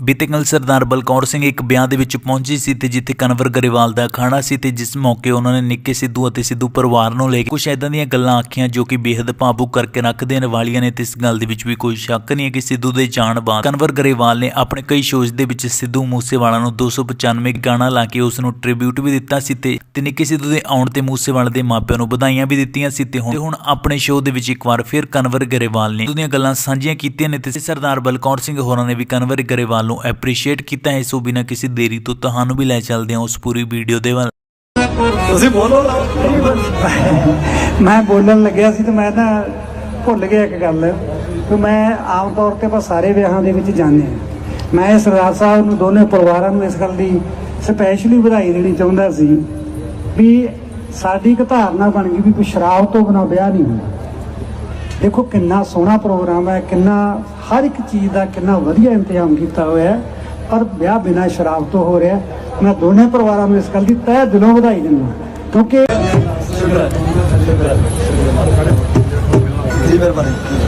ਬੀਤੇ ਕੱਲ੍ਹ ਸਰਦਾਰ ਬਲਕੌਰ ਸਿੰਘ ਇੱਕ ਵਿਆਹ ਦੇ ਵਿੱਚ ਪਹੁੰਚੀ ਸੀ ਤੇ ਜਿੱਥੇ ਕਨਵਰ ਗਰੇਵਾਲ ਦਾ ਖਾਣਾ ਸੀ ਤੇ ਜਿਸ ਮੌਕੇ ਉਹਨਾਂ ਨੇ ਨਿੱਕੇ ਸਿੱਧੂ ਅਤੇ ਸਿੱਧੂ ਪਰਿਵਾਰ ਨੂੰ ਲੈ ਕੇ ਕੁਝ ਐਦਾਂ ਦੀਆਂ ਗੱਲਾਂ ਆਖੀਆਂ ਜੋ ਕਿ ਬੇहद ਭਾਵੁਕ ਕਰਕੇ ਰੱਖ ਦੇਣ ਵਾਲੀਆਂ ਨੇ ਤੇ ਇਸ ਗੱਲ ਦੇ ਵਿੱਚ ਵੀ ਕੋਈ ਸ਼ੱਕ ਨਹੀਂ ਹੈ ਕਿ ਸਿੱਧੂ ਦੇ ਜਾਣ ਬਾਅਦ ਕਨਵਰ ਗਰੇਵਾਲ ਨੇ ਆਪਣੇ ਕਈ ਸ਼ੋਜ਼ ਦੇ ਵਿੱਚ ਸਿੱਧੂ ਮੂਸੇਵਾਲਾ ਨੂੰ 295 ਗਾਣਾ ਲਾ ਕੇ ਉਸ ਨੂੰ ਟ੍ਰਿਬਿਊਟ ਵੀ ਦਿੱਤਾ ਸੀ ਤੇ ਨਿੱਕੇ ਸਿੱਧੂ ਦੇ ਆਉਣ ਤੇ ਮੂਸੇਵਾਲਾ ਦੇ ਮਾਪਿਆਂ ਨੂੰ ਵਧਾਈਆਂ ਵੀ ਦਿੱਤੀਆਂ ਸੀ ਤੇ ਹੁਣ ਤੇ ਹੁਣ ਆਪਣੇ ਸ਼ੋਅ ਦੇ ਵਿੱਚ ਇੱਕ ਵਾਰ ਫਿਰ ਕਨਵਰ ਗਰੇਵਾਲ ਨੇ ਉਹਦੀਆਂ ਗੱਲਾਂ ਸਾਂਝੀਆਂ ਕੀਤੀਆਂ ਨੇ ਤੇ ਸਰਦਾਰ ਬਲਕੌਰ ਸਿੰਘ ਹੋਰਾਂ ਨੇ ਵੀ ਕਨਵਰ ਗਰੇਵਾਲ ਨੂੰ ਐਪਰੀਸ਼ੀਏਟ ਕੀਤਾ ਹੈ ਸੋ ਬਿਨਾਂ ਕਿਸੇ ਦੇਰੀ ਤੋਂ ਤੁਹਾਨੂੰ ਵੀ ਲੈ ਚੱਲਦੇ ਹਾਂ ਉਸ ਪੂਰੀ ਵੀਡੀਓ ਦੇ ਵੱਲ। ਤੁਸੀਂ ਬੋਲੋ ਨਾ। ਮੈਂ ਬੋਲਣ ਲੱਗਿਆ ਸੀ ਤੇ ਮੈਂ ਨਾ ਭੁੱਲ ਗਿਆ ਇੱਕ ਗੱਲ। ਕਿ ਮੈਂ ਆਮ ਤੌਰ ਤੇ ਆਪਾਂ ਸਾਰੇ ਵਿਆਹਾਂ ਦੇ ਵਿੱਚ ਜਾਂਦੇ ਹਾਂ। ਮੈਂ ਸਰਦਾਰ ਸਾਹਿਬ ਨੂੰ ਦੋਨੇ ਪਰਿਵਾਰਾਂ ਨੂੰ ਇਸ ਗੱਲ ਦੀ ਸਪੈਸ਼ਲੀ ਵਧਾਈ ਦੇਣੀ ਚਾਹੁੰਦਾ ਸੀ ਵੀ ਸਾਡੀ ਇੱਕ ਧਾਰਨਾ ਬਣ ਗਈ ਵੀ ਕੋਈ ਸ਼ਰਾਬ ਤੋਂ ਬਿਨਾਂ ਵਿਆਹ ਨਹੀਂ ਹੁੰਦਾ। ਦੇਖੋ ਕਿੰਨਾ ਸੋਹਣਾ ਪ੍ਰੋਗਰਾਮ ਹੈ ਕਿੰਨਾ ਹਰ ਇੱਕ ਚੀਜ਼ ਦਾ ਕਿੰਨਾ ਵਧੀਆ ਇੰਤਜ਼ਾਮ ਕੀਤਾ ਹੋਇਆ ਹੈ ਪਰ ਵਿਆਹ ਬਿਨਾਂ ਸ਼ਰਾਬ ਤੋਂ ਹੋ ਰਿਹਾ ਹੈ। ਮੈਂ ਦੋਨੇ ਪਰਿਵਾਰਾਂ ਨੂੰ ਇਸ ਗੱਲ ਦੀ ਤਹਿ ਦਿਲੋਂ ਵਧਾਈ ਦਿੰਦਾ ਕਿਉਂਕਿ ਜੀ ਮਿਹਰਬਾਨੀ